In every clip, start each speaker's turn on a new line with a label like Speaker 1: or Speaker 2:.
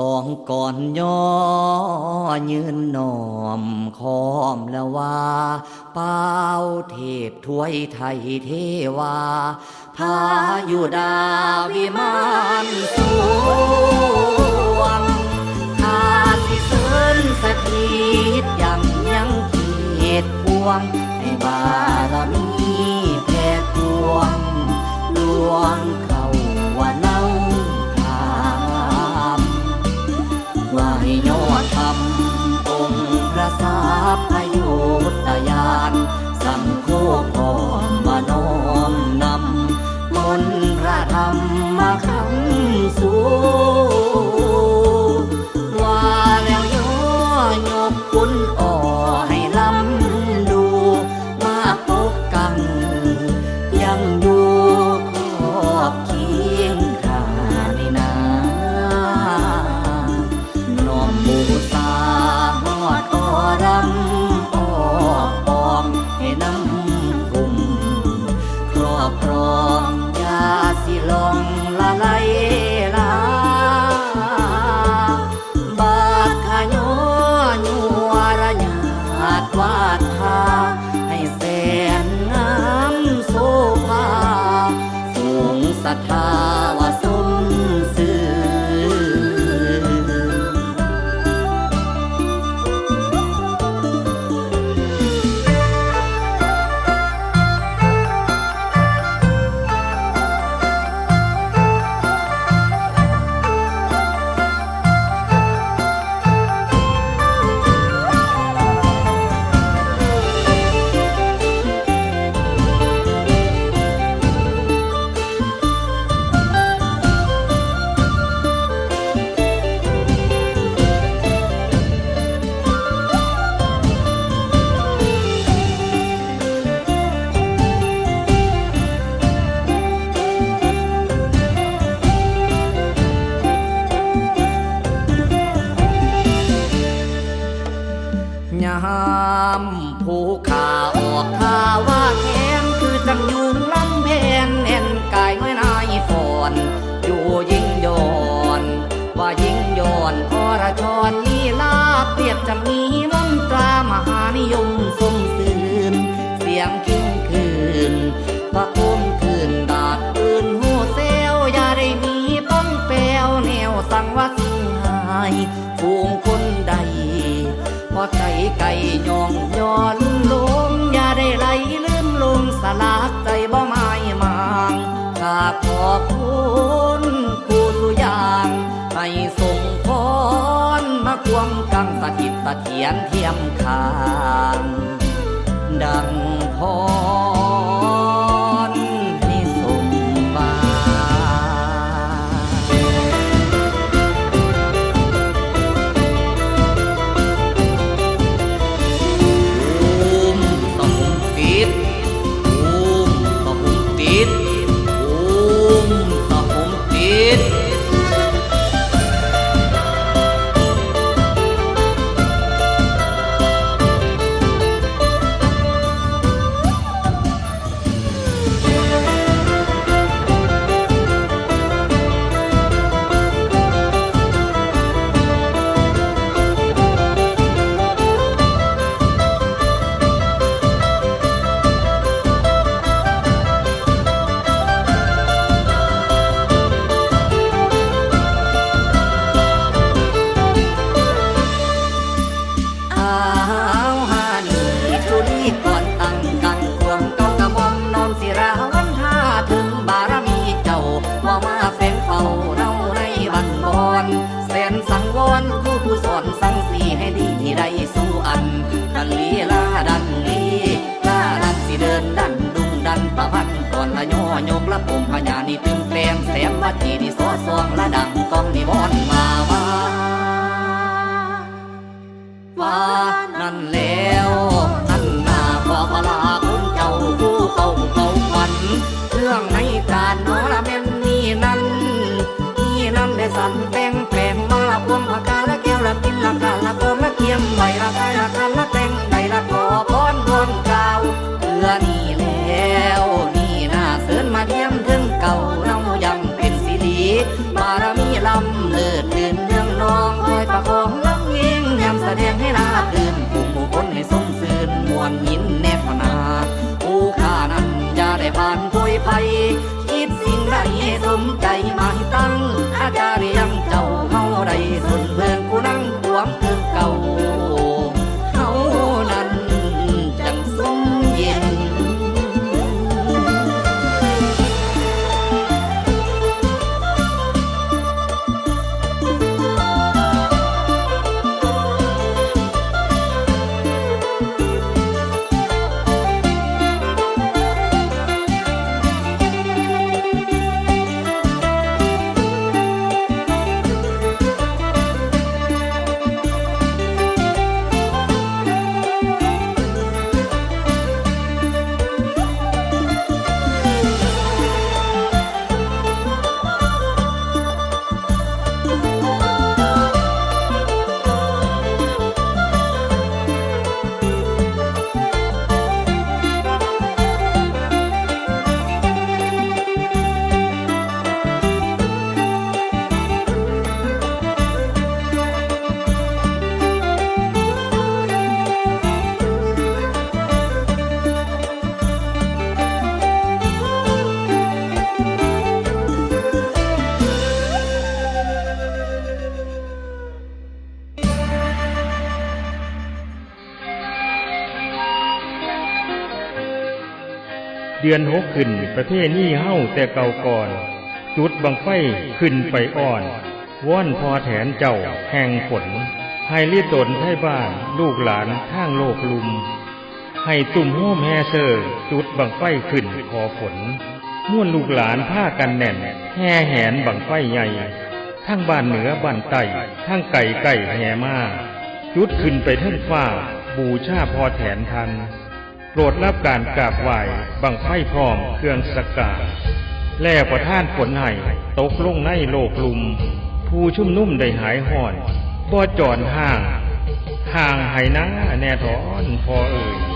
Speaker 1: สองก่อนย่อ ยืนนอมคอมล้วว่าเป้าเทพถวยไทยเทวาพาอยู่ดาวิมานสวงข้าสิเสริญสถิตยังยังเกียรติพวงให้บารมีแผ่พวง ลวง ยอดธรรมองค์พระสาพยุตยานสังโฆามผู้ขาออกข่าว่าแขนคือจังยุงลำเพนเอ็นกายน้อยนายฝอนอยู่ยิ่งโยนว่ายิ่งโยนอระชรลีลาเปรียบจังมีมนตรามหานิยมทรงสื่นเสียงกิ้งคืนประโคมคืนดาดปืนหูเซลอย่าได้มีป้องแปวแนวสังวัดสิงหายฟูงคนใด ไก่ยองย้อนลงอย่าได้ไหลลืมลงสลากใจบ่ไม้มางข้าขอบคุณผู้สุยางให้ส่งพรมาควมกังสถิตเสถียนเทียมคางดังพอ ละปมพญานี่ตึงแปลงแสมวัดจีนี่สอสองละดังกองนิวรณ์มาว่าว่านั่นแล้วนั่นนาขอพลาคุณเจ้าผู้เขาเขาฝันเรื่องในการนอละแม่นนี่นั่นนี่นั่นได้สันแต่งแปลงมาพวงผักกาละแก้วละกินละกาละโกมละเกียมใบละกายละกันละแต่งใดละขอพรพรกล่าวเพื่อนี่ มใจมา ดือน
Speaker 2: หกขึ้น ประเทศนี้เฮ้าแต่เก่าก่อน จุดบังไฟขึ้นไปอ่อนว่อนพอแถนเจ้าแห่งฝนให้รีบตนไทบ้านลูกหลานทางโลกลุม ให้ตุ่มโฮมแฮเซอร์จุดบังไฟขึ้นขอฝนม่วนลูกหลานผ้ากันแน่น แห่แหนบังไฟใหญ่ ทั้งบ้านเหนือบ้านใต้ทั้งไก่ไก่แห่มาจุดขึ้นไปเทิงฟ้า บูชาพอแถนทัน โปรดรับการกราบไหว้บังไฟพร้อมเครื่องสกกาแล้วประท่านฝนให้ตกลงในโลกลุม ผู้ชุ่มนุ่มได้หายห่อนบ่จอนห่าง ห่างไหนะแน่ถอนพอเอ่ย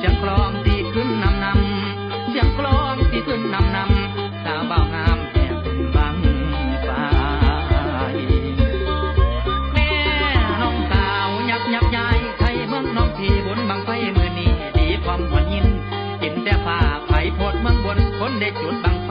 Speaker 1: เสียงกลองตีขึ้นนำนำเสียงกลองตีขึ้นนำนำสาวเบาวงามแห่บุญบังไฟแม่น้องสาวยับยับยายไทยเมืองน้องพี่บนบังไฟมือนี้ดีความหวนยินกินแต่ผ้าไผ่โพดเมืองบนคนได้จุดบังไฟ